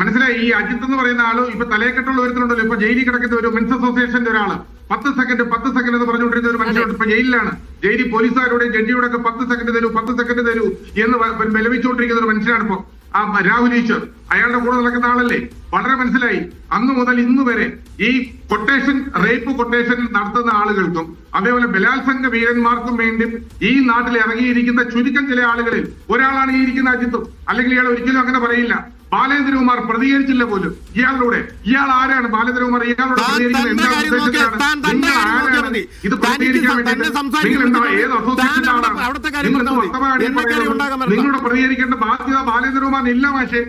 മനസ്സിലായി? ഈ അജിത്ത് എന്ന് പറയുന്ന ആൾ ഇപ്പൊ തലയെക്കെട്ടുള്ള ഒരുത്തരുണ്ടല്ലോ ഇപ്പൊ ജയിലിൽ കിടക്കുന്ന ഒരു മെൻസ് അസോസിയേഷന്റെ ഒരാൾ. പത്ത് സെക്കൻഡ് പത്ത് സെക്കൻഡ് എന്ന് പറഞ്ഞുകൊണ്ടിരുന്ന ഒരു മനുഷ്യനുണ്ട്. ഇപ്പൊ ജയിലിലാണ്. ജയിലിൽ പോലീസുകാരുടെ ജഡ്ജിയുടെ ഒക്കെ പത്ത് സെക്കൻഡ് തരൂ പത്ത് സെക്കൻഡ് തരൂ എന്ന് വിലപിച്ചുകൊണ്ടിരിക്കുന്ന ഒരു മനുഷ്യനാണ് ഇപ്പൊ. ആ രാഹുൽ ഈശ്വർ. അയാളുടെ കൂടെ നടക്കുന്ന ആളല്ലേ? വളരെ മനസ്സിലായി. അന്ന് മുതൽ ഇന്ന് വരെ ഈ കൊട്ടേഷൻ റേപ്പ് കൊട്ടേഷൻ നടത്തുന്ന ആളുകൾക്കും അതേപോലെ ബലാത്സംഗ വീരന്മാർക്കും വേണ്ടി ഈ നാട്ടിൽ ഇറങ്ങിയിരിക്കുന്ന ചുരുക്കം ചില ആളുകളിൽ ഒരാളാണ് ഈ ഇരിക്കുന്ന അജിത്തും. അല്ലെങ്കിൽ ഇയാൾ ഒരിക്കലും അങ്ങനെ പറയില്ല. ബാലേന്ദ്രകുമാർ പ്രതികരിച്ചില്ല പോലും. ഇയാളിലൂടെ. ഇയാൾ ആരാണ്? ബാലേന്ദ്രകുമാർ ഇയാളോട്. ഇത്. നിങ്ങളുടെ പ്രതികരിക്കേണ്ട ബാധ്യത ബാലേന്ദ്രകുമാറിന് ഇല്ല മാഷേ.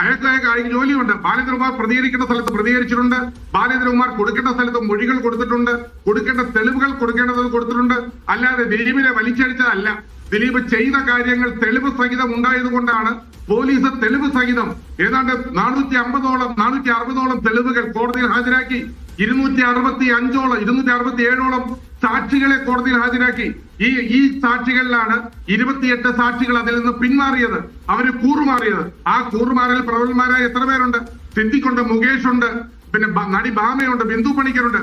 അയാൾക്ക് അയാൾക്ക് ജോലിയുണ്ട്. ബാലേന്ദ്രകുമാർ പ്രതികരിക്കേണ്ട സ്ഥലത്ത് പ്രതികരിച്ചിട്ടുണ്ട്. ബാലേന്ദ്രകുമാർ കൊടുക്കേണ്ട സ്ഥലത്ത് മൊഴികൾ കൊടുത്തിട്ടുണ്ട്. കൊടുക്കേണ്ട തെളിവുകൾ കൊടുക്കേണ്ടത് കൊടുത്തിട്ടുണ്ട്. അല്ലാതെ ദൈവിനെ വലിച്ചടിച്ചതല്ല. ദിലീപ് ചെയ്ത കാര്യങ്ങൾ തെളിവ് സഹിതം ഉണ്ടായതുകൊണ്ടാണ് പോലീസ് തെളിവ് സഹിതം ഏതാണ്ട് നാനൂറ്റി അമ്പതോളം നാനൂറ്റി അറുപതോളം തെളിവുകൾ കോടതിയിൽ ഹാജരാക്കി. ഇരുന്നൂറ്റി അറുപത്തി അഞ്ചോളം ഇരുന്നൂറ്റി അറുപത്തി ഏഴോളം സാക്ഷികളെ കോടതിയിൽ ഹാജരാക്കി. ഈ ഈ സാക്ഷികളിലാണ് ഇരുപത്തിയെട്ട് സാക്ഷികൾ അതിൽ നിന്ന് പിന്മാറിയത്. അവർ കൂറുമാറിയത്. ആ കൂറുമാറിൽ പ്രബലന്മാരായ എത്ര പേരുണ്ട്? സിദ്ദിഖുണ്ട് മുകേഷ് ഉണ്ട് പിന്നെ നടി ബാമയുണ്ട് ബിന്ദു പണിക്കരുണ്ട്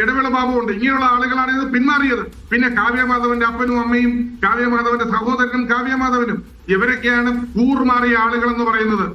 ഇടവേള ബാബു ഉണ്ട് ഇങ്ങനെയുള്ള ആളുകളാണ് ഇത് പിന്മാറിയത്. പിന്നെ കാവ്യമാധവന്റെ അപ്പനും അമ്മയും കാവ്യമാധവന്റെ സഹോദരനും കാവ്യമാധവനും ഇവരൊക്കെയാണ് കൂറുമാറിയ ആളുകൾ എന്ന് പറയുന്നത്.